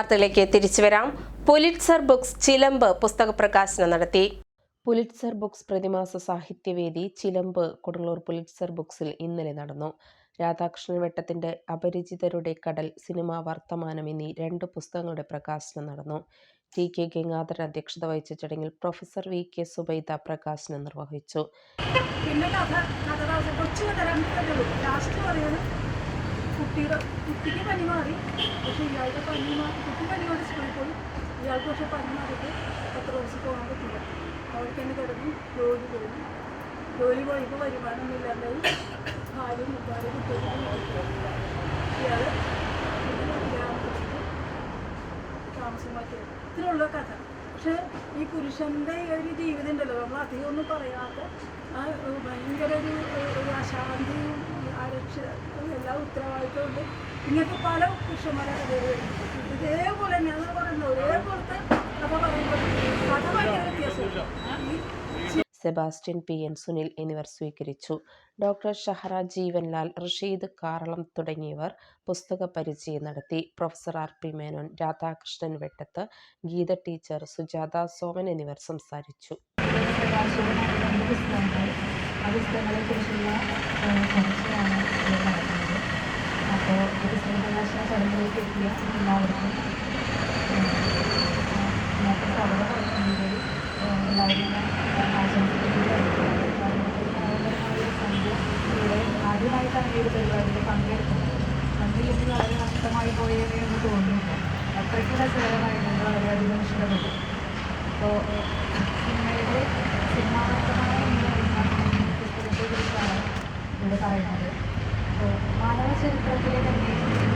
വാർത്തകളിലേക്ക് തിരിച്ചു വരാം. പുലിറ്റ്സർ ബുക്സ് ചിലമ്പ് പുസ്തക പ്രകാശനം നടത്തി. പുലിറ്റ്സർ ബുക്സ് പ്രതിമാസ സാഹിത്യവേദി ചിലമ്പ് കൊടുങ്ങല്ലൂർ പുലിറ്റ്സർ ബുക്സിൽ ഇന്നലെ നടന്നു. രാധാകൃഷ്ണൻ വെട്ടത്തിന്റെ അപരിചിതരുടെ കടൽ സിനിമ വർത്തമാനം എന്നീ രണ്ട് പുസ്തകങ്ങളുടെ പ്രകാശനം നടന്നു. ടി കെ ഗംഗാധരൻ അധ്യക്ഷത വഹിച്ച ചടങ്ങിൽ പ്രൊഫസർ വി കെ സുബൈദ പ്രകാശനം നിർവഹിച്ചു. പിന്നെ കഥ കഥ കൊച്ചു കഥ ലാസ്റ്റ് പറയുന്നത് കുട്ടിയുടെ കുട്ടിക്ക് പനി മാറി. പക്ഷേ ഇയാളുടെ പനി മാറി കുട്ടി പനി മാറി സ്കൂളിൽ പോയി. ഇയാൾക്ക് പക്ഷെ പനി മാറിയിട്ട് പത്ത് ദിവസം പോകാൻ പറ്റില്ല. അവർക്ക് തന്നെ കിടന്നു ജോലി പോയി ജോലി പോയപ്പോൾ വരുമാനമൊന്നും ഇല്ലാണ്ടായി. ഭാര്യ മുട്ടാതെ കുട്ടികളും ഇയാൾ താമസം മാറ്റിയത്. ഇത്രയുള്ള കഥ. പക്ഷെ ഈ പുരുഷന്റെ ഈ ഒരു ജീവിതം ഉണ്ടല്ലോ നമ്മൾ അധികം ഒന്നും പറയാത്ത ആ ഭയങ്കര ഒരു ഒരു അശാന്തിയും അരക്ഷ എല്ലാ ഉത്തരവാദിത്വം ഉണ്ട്. ഇങ്ങനത്തെ പല പുരുഷന്മാരെ കഥകളുണ്ട് ഇതേപോലെ തന്നെ ഞാൻ പറയുന്നത്. ഒരേപോലത്തെ കഥ പറയുമ്പോൾ കഥ ഭയങ്കര വ്യത്യാസമില്ല സെബാസ്റ്റ്യൻ പി എൻ സുനിൽ എന്നിവർ സ്വീകരിച്ചു. ഡോക്ടർ ഷഹറ ജീവൻലാൽ റഷീദ് കാറളം തുടങ്ങിയവർ പുസ്തക പരിചയം നടത്തി. Professor R P Menon Radhakrishnan Vettath Geetha teacher Sujatha Soman എന്നിവർ സംസാരിച്ചു. പുസ്തകങ്ങളെക്കുറിച്ചുള്ള പുസ്തക പ്രകാശന ചടങ്ങിലേക്ക് എത്തിയ എല്ലാവർക്കും ഇന്നത്തെ കവർ പറയുന്നതിൽ എല്ലാവരും ഒരു ഇവിടെ ആദ്യമായിട്ടാണ് ഈ ഒരു പരിപാടിയിൽ പങ്കെടുക്കുന്നത്. കണ്ടില്ലെങ്കിൽ വളരെ നഷ്ടമായി പോയേനെ എന്ന് തോന്നുന്നു അത്രയ്ക്ക് രസകരമായിട്ടുണ്ട് വളരെയധികം ഇഷ്ടപ്പെട്ടു അപ്പോൾ സിനിമയുടെ പറയുന്ന പുസ്തകത്തെക്കുറിച്ചാണ് ഇവിടെ പറയുന്നത്. മാനവ ചരിത്രത്തിലെ തന്നെ